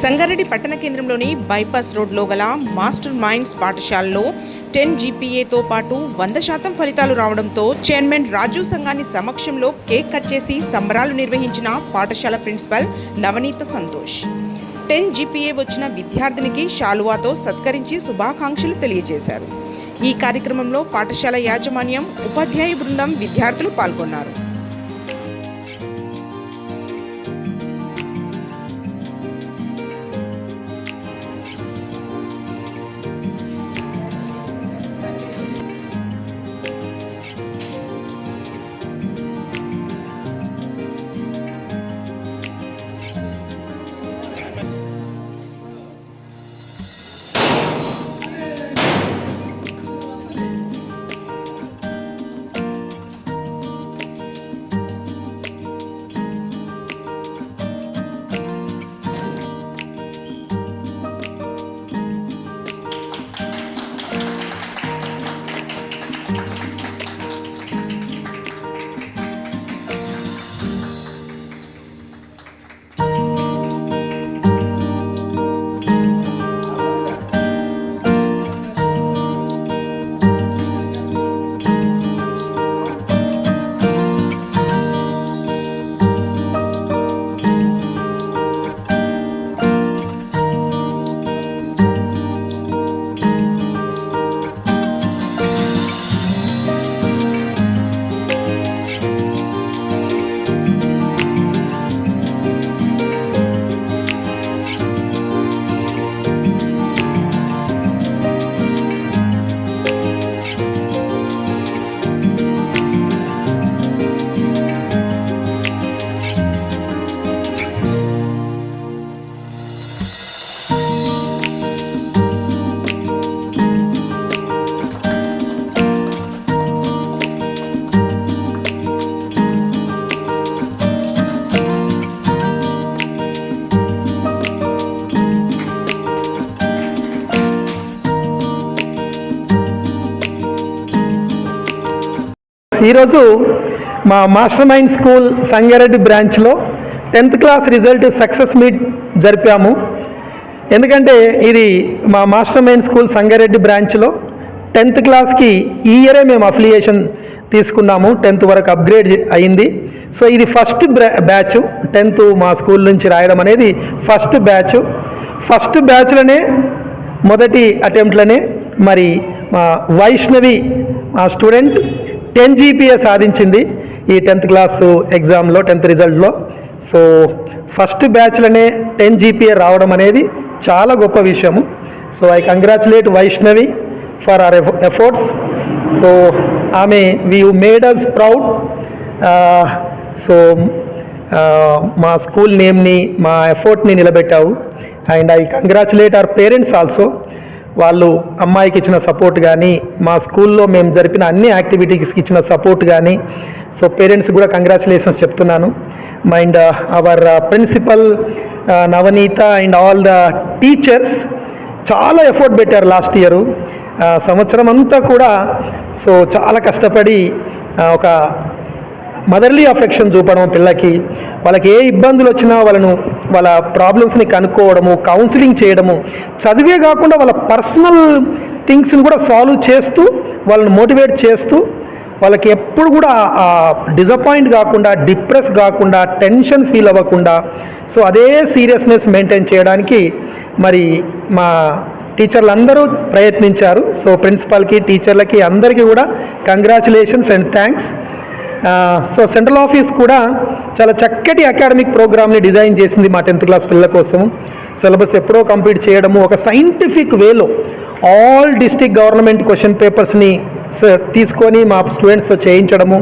సంగారెడ్డి పట్టణ కేంద్రంలోని బైపాస్ రోడ్లో గల మాస్టర్ మైండ్స్ పాఠశాలలో టెన్ జీపీఏతో పాటు వంద శాతం ఫలితాలు రావడంతో చైర్మన్ రాజు సంఘాన్ని సమక్షంలో కేక్ కట్ చేసి సంబరాలు నిర్వహించిన పాఠశాల principal Navaneetha Santosh. Ten GPA వచ్చిన విద్యార్థినికి శాలువాతో సత్కరించి శుభాకాంక్షలు తెలియజేశారు. ఈ కార్యక్రమంలో పాఠశాల యాజమాన్యం ఉపాధ్యాయ బృందం విద్యార్థులు పాల్గొన్నారు. ఈరోజు మా మాస్టర్ మైండ్ స్కూల్ సంగారెడ్డి బ్రాంచ్లో tenth class result success meet జరిపాము. ఎందుకంటే ఇది మా మాస్టర్ మైండ్ స్కూల్ సంగారెడ్డి బ్రాంచ్లో టెన్త్ క్లాస్కి ఈ ఇయరే మేము అఫిలియేషన్ తీసుకున్నాము. టెన్త్ వరకు అప్గ్రేడ్ అయింది. సో ఇది ఫస్ట్ బ్యాచ్. టెన్త్ మా స్కూల్ నుంచి రాయడం అనేది ఫస్ట్ బ్యాచ్. ఫస్ట్ బ్యాచ్లోనే మొదటి అటెంప్ట్లోనే మరి మా వైష్ణవి మా స్టూడెంట్ టెన్ జీపీఏ సాధించింది ఈ టెన్త్ క్లాస్ ఎగ్జామ్లో టెన్త్ రిజల్ట్లో. సో ఫస్ట్ బ్యాచ్లోనే టెన్ జీపీఏ రావడం అనేది చాలా గొప్ప విషయము. So I congratulate Vaishnavi for our efforts. So ఆమె we made us proud. So మా స్కూల్ నేమ్ని మా ఎఫోర్ట్ని నిలబెట్టావు. And I congratulate our parents also. వాళ్ళు అమ్మాయికి ఇచ్చిన సపోర్ట్ కానీ మా స్కూల్లో మేము జరిపిన అన్ని యాక్టివిటీస్కి ఇచ్చిన సపోర్ట్ కానీ సో పేరెంట్స్ కూడా కంగ్రాచులేషన్స్ చెప్తున్నాను. Mind our principal Navaneetha and all the teachers చాలా ఎఫర్ట్ పెట్టారు లాస్ట్ ఇయరు uh, సంవత్సరం అంతా కూడా సో చాలా కష్టపడి uh, ఒక మదర్లీ అఫెక్షన్ చూపడం పిల్లకి. వాళ్ళకి ఏ ఇబ్బందులు వచ్చినా వాళ్ళను వాళ్ళ ప్రాబ్లమ్స్ని కనుక్కోవడము కౌన్సిలింగ్ చేయడము చదివే కాకుండా వాళ్ళ పర్సనల్ థింగ్స్ని కూడా సాల్వ్ చేస్తూ వాళ్ళని మోటివేట్ చేస్తూ వాళ్ళకి ఎప్పుడు కూడా డిసప్పాయింట్ కాకుండా డిప్రెస్ కాకుండా టెన్షన్ ఫీల్ అవ్వకుండా సో అదే సీరియస్నెస్ మెయింటైన్ చేయడానికి మరి మా టీచర్లు అందరూ ప్రయత్నించారు. సో ప్రిన్సిపాల్కి టీచర్లకి అందరికీ కూడా congratulations and thanks so central office కూడా చాలా చక్కటి అకాడమిక్ ప్రోగ్రామ్ని డిజైన్ చేసింది మా టెన్త్ క్లాస్ పిల్లల కోసం సిలబస్ ఎప్పుడో కంప్లీట్ చేయడము ఒక సైంటిఫిక్ వేలో ఆల్ డిస్టిక్ గవర్నమెంట్ క్వశ్చన్ పేపర్స్ని తీసుకొని మా స్టూడెంట్స్తో చేయించడము.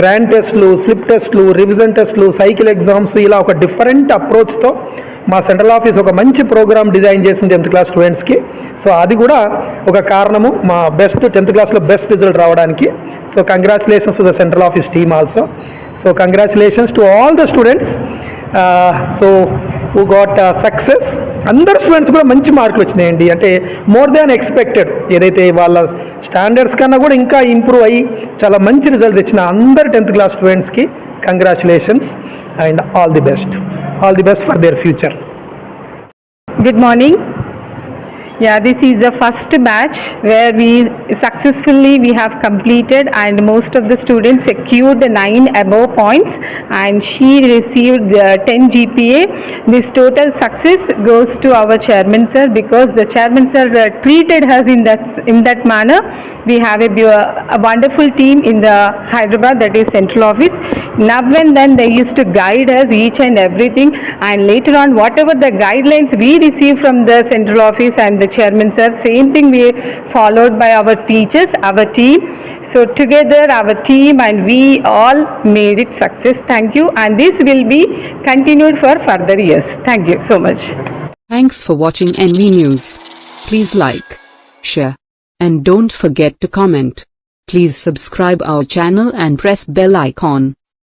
గ్రాండ్ టెస్ట్లు స్లిప్ టెస్ట్లు రివిజన్ టెస్ట్లు సైకిల్ ఎగ్జామ్స్ ఇలా ఒక డిఫరెంట్ అప్రోచ్తో మా సెంట్రల్ ఆఫీస్ ఒక మంచి ప్రోగ్రామ్ డిజైన్ చేసింది టెన్త్ క్లాస్ స్టూడెంట్స్కి సో అది కూడా ఒక కారణము మా బెస్ట్ టెన్త్ క్లాస్లో బెస్ట్ రిజల్ట్ రావడానికి. So congratulations to the central office team also. So congratulations to all the students. So who got success అందరు స్టూడెంట్స్ కూడా మంచి మార్కులు వచ్చినాయండి. అంటే మోర్ దాన్ ఎక్స్పెక్టెడ్. ఏదైతే వాళ్ళ స్టాండర్డ్స్ కన్నా కూడా ఇంకా ఇంప్రూవ్ అయ్యి చాలా మంచి రిజల్ట్ తెచ్చిన అందరు టెన్త్ క్లాస్ స్టూడెంట్స్కి congratulations and all the best. All the best for their future. Good morning. Yeah, this is the first batch where we successfully we have completed and most of the students secured the 9 above points and she received the 10 GPA. This total success goes to our chairman sir because the chairman sir uh, treated us in that in that manner. We have a, a wonderful team in the Hyderabad that is central office. Now and then they used to guide us each and everything and later on whatever the guidelines we received from the central office and the chairman sir same thing we followed by our teachers our team so together our team and we all made it success thank you and this will be continued for further years thank you so much Thanks for watching NV News. Please like, share, and don't forget to comment. Please subscribe our channel and press bell icon.